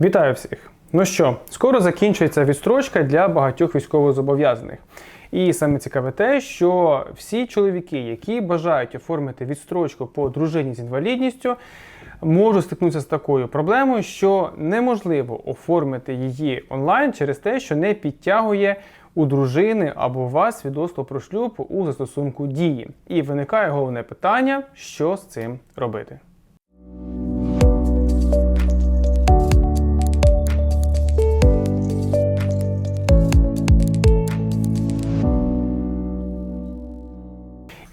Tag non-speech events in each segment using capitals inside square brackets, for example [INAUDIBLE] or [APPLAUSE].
Вітаю всіх! Ну що, скоро закінчується відстрочка для багатьох військовозобов'язаних. І саме цікаве те, що всі чоловіки, які бажають оформити відстрочку по дружині з інвалідністю, можуть стикнутися з такою проблемою, що неможливо оформити її онлайн через те, що не підтягує у дружини або у вас свідоцтво про шлюб у застосунку дії. І виникає головне питання, що з цим робити.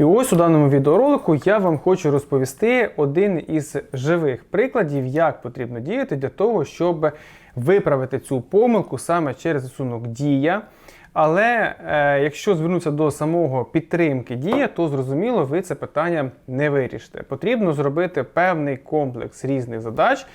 І ось у даному відеоролику я вам хочу розповісти один із живих прикладів, як потрібно діяти для того, щоб виправити цю помилку саме через застосунок Дія. Але е, якщо звернутися до самого підтримки дія, то зрозуміло, ви це питання не вирішите. Потрібно зробити певний комплекс різних задач.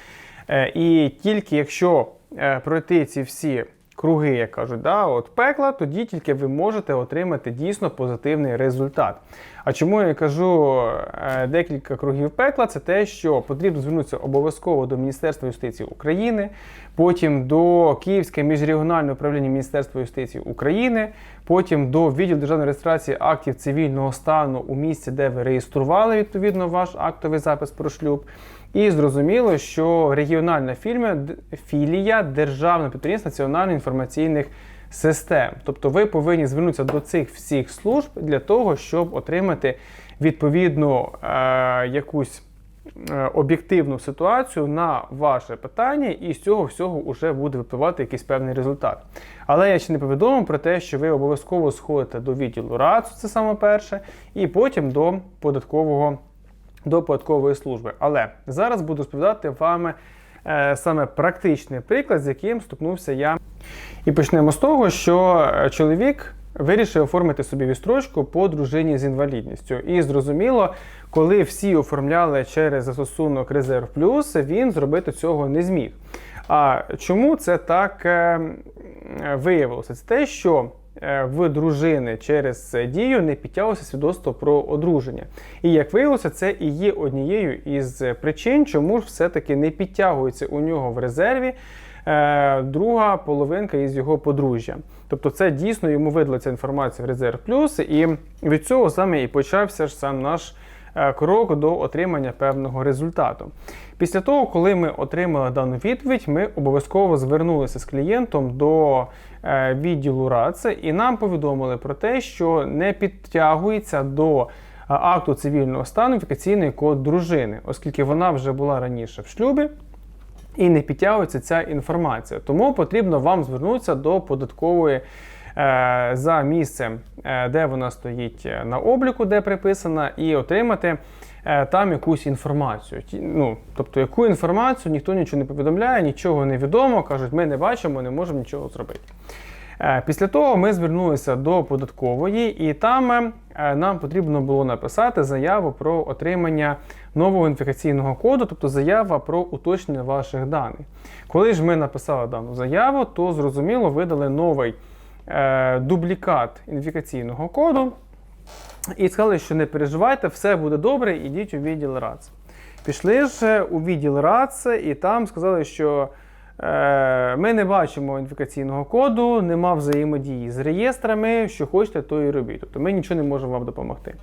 Е, і тільки якщо е, пройти ці всі круги, як кажуть, да, от пекла, тоді тільки ви можете отримати дійсно позитивний результат. А чому я кажу е, декілька кругів пекла? Це те, що потрібно звернутися обов'язково до Міністерства юстиції України, потім до Київське міжрегіональне управління Міністерства юстиції України, потім до відділу державної реєстрації актів цивільного стану у місці, де ви реєстрували відповідно ваш актовий запис про шлюб. І зрозуміло, що регіональна фільмія, філія державного підприємства національних інформаційних систем. Тобто ви повинні звернутися до цих всіх служб для того, щоб отримати відповідну е, якусь е, об'єктивну ситуацію на ваше питання, і з цього всього вже буде випливати якийсь певний результат. Але я ще не повідомив про те, що ви обов'язково сходите до відділу РАЦУ, це саме перше, і потім до податкового до податкової служби. Але зараз буду розповідати вам е, саме практичний приклад, з яким стикнувся я. І почнемо з того, що е, чоловік вирішив оформити собі відстрочку по дружині з інвалідністю. І зрозуміло, коли всі оформляли через застосунок Резерв Плюс, він зробити цього не зміг. А чому це так е, виявилося? Це те, що в дружини через дію не підтягувалося свідоцтво про одруження. І як виявилося, це і є однією із причин, чому ж все-таки не підтягується у нього в резерві. Е, друга половинка із його подружжя. Тобто це дійсно йому видала ця інформація в Резерв Плюс, і від цього саме і почався ж сам наш Е, крок до отримання певного результату. Після того, коли ми отримали дану відповідь, ми обов'язково звернулися з клієнтом до е, відділу РАЦ і нам повідомили про те, що не підтягується до е, акту цивільного стану фікаційний код дружини, оскільки вона вже була раніше в шлюбі. І не підтягується ця інформація. Тому потрібно вам звернутися до податкової Е, за місцем, е, де вона стоїть е, на обліку, де приписана, і отримати там якусь інформацію. Ну, Тобто, яку інформацію ніхто нічого не повідомляє, нічого не відомо, кажуть, ми не бачимо, не можемо нічого зробити. Після того ми звернулися до податкової, і там нам потрібно було написати заяву про отримання нового ідентифікаційного коду, тобто заява про уточнення ваших даних. Коли ж ми написали дану заяву, то зрозуміло видали новий е, дублікат ідентифікаційного коду. І сказали, що не переживайте, все буде добре, ідіть у відділ РАЦ. Пішли ж у відділ РАЦ, і там сказали, що е, ми не бачимо ідентифікаційного коду, нема взаємодії з реєстрами, що хочете, то і робіть. Тобто ми нічого не можемо вам допомогти.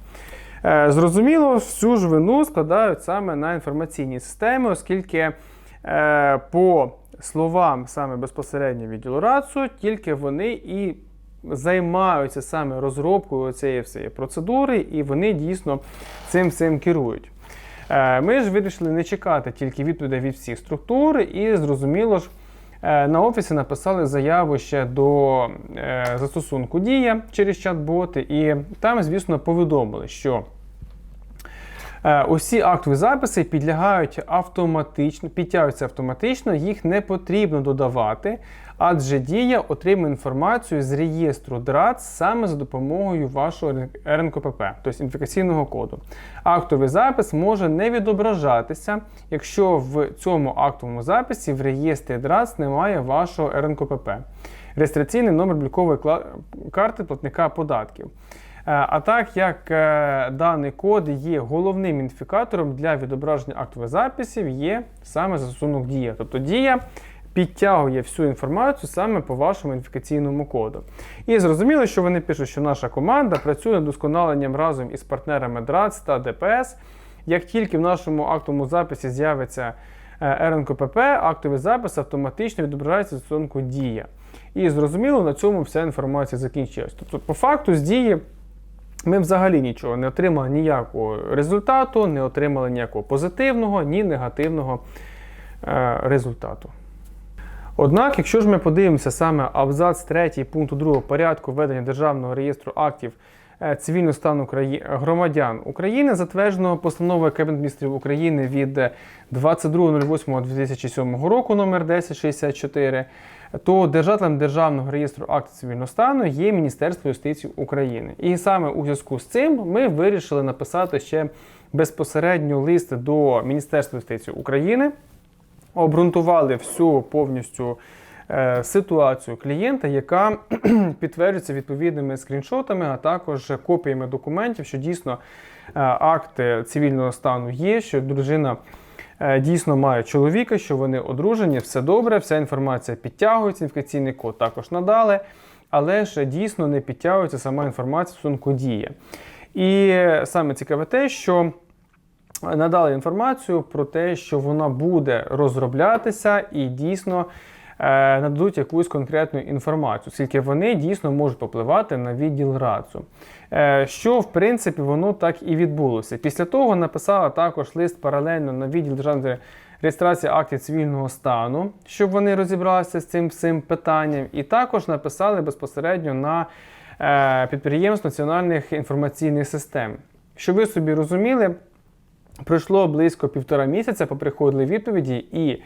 Е, зрозуміло, всю ж вину складають саме на інформаційні системи, оскільки е, по словам саме безпосередньо відділу РАЦУ, тільки вони і займаються саме розробкою цієї всієї процедури, і вони дійсно цим цим керують. Е, ми ж вирішили не чекати тільки відповідей від всіх структур, і зрозуміло ж. Е, на офісі написали заяву ще до е, застосунку Дія через чат-боти, і там, звісно, повідомили, що усі актові записи підлягають автоматично, підтягуються автоматично, їх не потрібно додавати, адже дія отримує інформацію з реєстру ДРАЦ саме за допомогою вашого РНКПП, тобто ідентифікаційного коду. Актовий запис може не відображатися, якщо в цьому актовому записі в реєстрі ДРАЦ немає вашого РНКПП. Реєстраційний номер блікової карти платника податків. Е, а так як е, даний код є головним ідентифікатором для відображення актових записів, є саме застосунок Дія. Тобто Дія підтягує всю інформацію саме по вашому ідентифікаційному коду. І зрозуміло, що вони пишуть, що наша команда працює над удосконаленням разом із партнерами ДРАЦ та ДПС. Як тільки в нашому актовому записі з'явиться е, РНКПП, актовий запис автоматично відображається в Дія. І зрозуміло, на цьому вся інформація закінчилась. Тобто, по факту, з дії ми взагалі нічого не отримали ніякого результату, не отримали ніякого позитивного, ні негативного е, результату. Однак, якщо ж ми подивимося саме абзац 3 пункту 2 порядку ведення Державного реєстру актів цивільного стану громадян України, затвердженого постановою Кабінету міністрів України від 22.08.2007 року номер 1064, то держателем Державного реєстру актів цивільного стану є Міністерство юстиції України. І саме у зв'язку з цим ми вирішили написати ще безпосередньо лист до Міністерства юстиції України обґрунтували всю повністю е, ситуацію клієнта, яка [CLEARS THROAT] підтверджується відповідними скріншотами, а також копіями документів, що дійсно е, акти цивільного стану є, що дружина. е, Дійсно має чоловіка, що вони одружені, все добре, вся інформація підтягується, ідентифікаційний код також надали, але ж дійсно не підтягується сама інформація стосунку дії. І саме цікаве те, що надали інформацію про те, що вона буде розроблятися і дійсно е, нададуть якусь конкретну інформацію, оскільки вони дійсно можуть попливати на відділ РАЦУ. Е, що, в принципі, воно так і відбулося. Після того написала також лист паралельно на відділ державної реєстрації актів цивільного стану, щоб вони розібралися з цим всім питанням, і також написали безпосередньо на е, підприємство національних інформаційних систем. Щоб ви собі розуміли, Пройшло близько півтора місяця, поприходили відповіді, і е,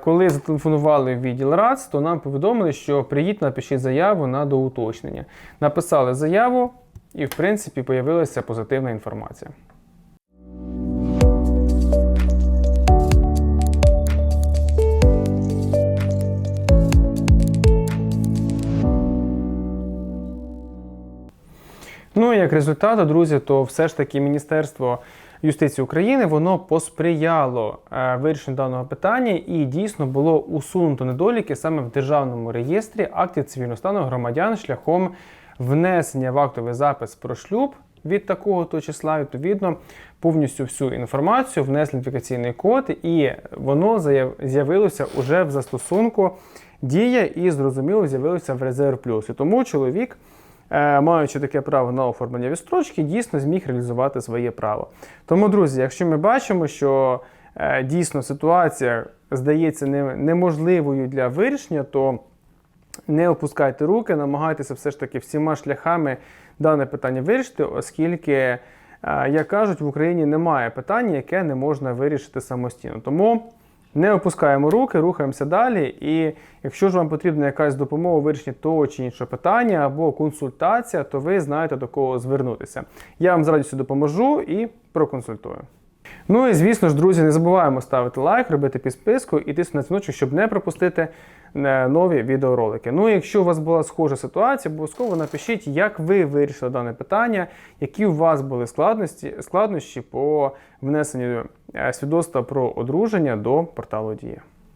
коли зателефонували в відділ РАЦ, то нам повідомили, що приїдь, напишіть заяву на доуточнення. Написали заяву, і в принципі появилася позитивна інформація. Ну і як результат, друзі, то все ж таки Міністерство юстиції України воно посприяло е, вирішенню даного питання і дійсно було усунуто недоліки саме в державному реєстрі актів цивільного стану громадян шляхом внесення в актовий запис про шлюб від такого то числа, відповідно, повністю всю інформацію внесли ідентифікаційний код, і воно заяв- з'явилося уже в застосунку дія і зрозуміло з'явилося в резерв плюс. І тому чоловік маючи таке право на оформлення відстрочки, дійсно зміг реалізувати своє право. Тому, друзі, якщо ми бачимо, що е, дійсно ситуація здається неможливою для вирішення, то не опускайте руки, намагайтеся все ж таки всіма шляхами дане питання вирішити, оскільки, е, як кажуть, в Україні немає питання, яке не можна вирішити самостійно. Тому не опускаємо руки, рухаємося далі. І якщо ж вам потрібна якась допомога у вирішенні того чи іншого питання або консультація, то ви знаєте до кого звернутися. Я вам з радістю допоможу і проконсультую. Ну і звісно ж, друзі, не забуваємо ставити лайк, робити підписку і тиснути дзвіночок, щоб не пропустити е, нові відеоролики. Ну і якщо у вас була схожа ситуація, обов'язково напишіть, як ви вирішили дане питання, які у вас були складності, складнощі по внесенню е, свідоцтва про одруження до порталу Дія.